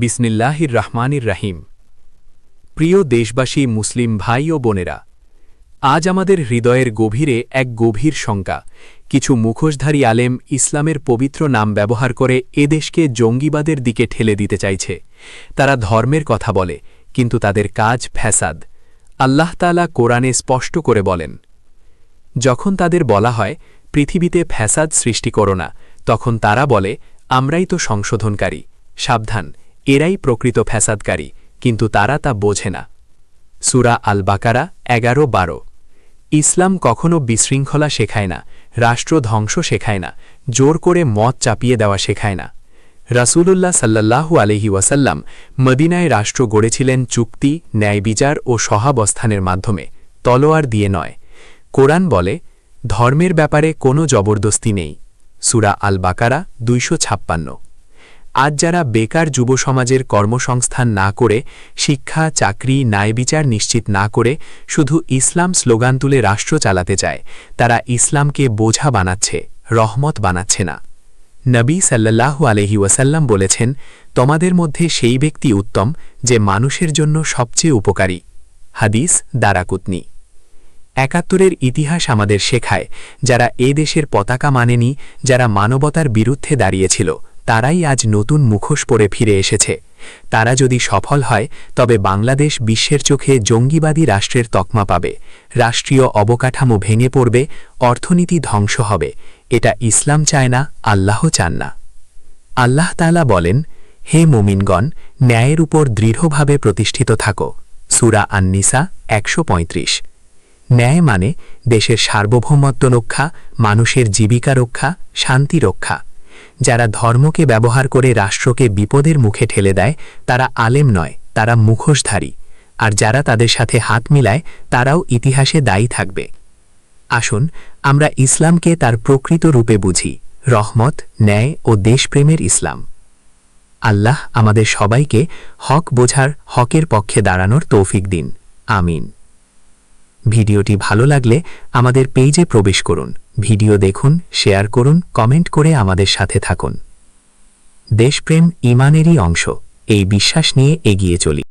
বিসমিল্লাহির রহমানির রাহিম প্রিয় দেশবাসী, মুসলিম ভাই ও বোনেরা, আজ আমাদের হৃদয়ের গভীরে এক গভীর শঙ্কা, কিছু মুখোশধারী আলেম ইসলামের পবিত্র নাম ব্যবহার করে এ দেশকে জঙ্গিবাদের দিকে ঠেলে দিতে চাইছে। তারা ধর্মের কথা বলে, কিন্তু তাদের কাজ ফ্যাসাদ। আল্লাহ তালা কোরআনে স্পষ্ট করে বলেন, যখন তাদের বলা হয়, পৃথিবীতে ফ্যাসাদ সৃষ্টি করো না, তখন তারা বলে, আমরাই তো সংশোধনকারী, সাবধান এরাই প্রকৃত ফ্যাসাদকারী, কিন্তু তারা তা বোঝে না। সুরা আল বাকারা এগারো বারো। ইসলাম কখনো বিশৃঙ্খলা শেখায় না, রাষ্ট্র ধ্বংস শেখায় না, জোর করে মত চাপিয়ে দেওয়া শেখায় না। রাসূলুল্লাহ সাল্লাল্লাহু আলহি ওয়াসাল্লাম মদিনায় রাষ্ট্র গড়েছিলেন চুক্তি ন্যায় বিচার ও সহাবস্থানের মাধ্যমে, তলোয়ার দিয়ে নয়। কোরআন বলে, ধর্মের ব্যাপারে কোনো জবরদস্তি নেই। সুরা আল বাকারা দুইশো ছাপ্পান্ন। আজ যারা বেকার যুব সমাজের কর্মসংস্থান না করে, শিক্ষা, চাকরি, ন্যায় বিচার নিশ্চিত না করে, শুধু ইসলাম স্লোগান তুলে রাষ্ট্র চালাতে চায়, তারা ইসলামকে বোঝা বানাচ্ছে, রহমত বানাচ্ছে না। নবী সাল্লাল্লাহু আলহি ওয়াসাল্লাম বলেছেন, তোমাদের মধ্যে সেই ব্যক্তি উত্তম যে মানুষের জন্য সবচেয়ে উপকারী। হাদিস দারাকুতনি। একাত্তরের ইতিহাস আমাদের শেখায়, যারা এ দেশের পতাকা মানেনি, যারা মানবতার বিরুদ্ধে দাঁড়িয়েছিল তারাই আজ নতুন মুখোশ পরে ফিরে এসেছে। তারা যদি সফল হয়, তবে বাংলাদেশ বিশ্বের চোখে জঙ্গিবাদী রাষ্ট্রের তকমা পাবে। রাষ্ট্রীয় অবকাঠামো ভেঙে পড়বে, অর্থনীতি ধ্বংস হবে। এটা ইসলাম চায় না, আল্লাহ চান না। আল্লাহ তালা বলেন, হে মোমিনগণ, ন্যায়ের উপর দৃঢ়ভাবে প্রতিষ্ঠিত থাকো। সুরা আন্নিসা, একশো পঁয়ত্রিশ। ন্যায় মানে দেশের সার্বভৌমত্ব রক্ষা, মানুষের জীবিকা রক্ষা, শান্তি রক্ষা। যারা ধর্মকে ব্যবহার করে রাষ্ট্রকে বিপদের মুখে ঠেলে দেয়, তারা আলেম নয়, তারা মুখোশধারী। আর যারা তাদের সাথে হাত মিলায়, তারাও ইতিহাসে দায়ী থাকবে। আসুন, আমরা ইসলামকে তার প্রকৃত রূপে বুঝি, রহমত, ন্যায় ও দেশপ্রেমের ইসলাম। আল্লাহ আমাদের সবাইকে হক বোঝার হকের পক্ষে দাঁড়ানোর তৌফিক দিন। আমিন। ভিডিওটি ভালো লাগলে আমাদের পেজে প্রবেশ করুন, ভিডিও দেখুন, শেয়ার করুন, কমেন্ট করে আমাদের সাথে থাকুন। দেশপ্রেম ইমানেরই অংশ, এই বিশ্বাস নিয়ে এগিয়ে চলি।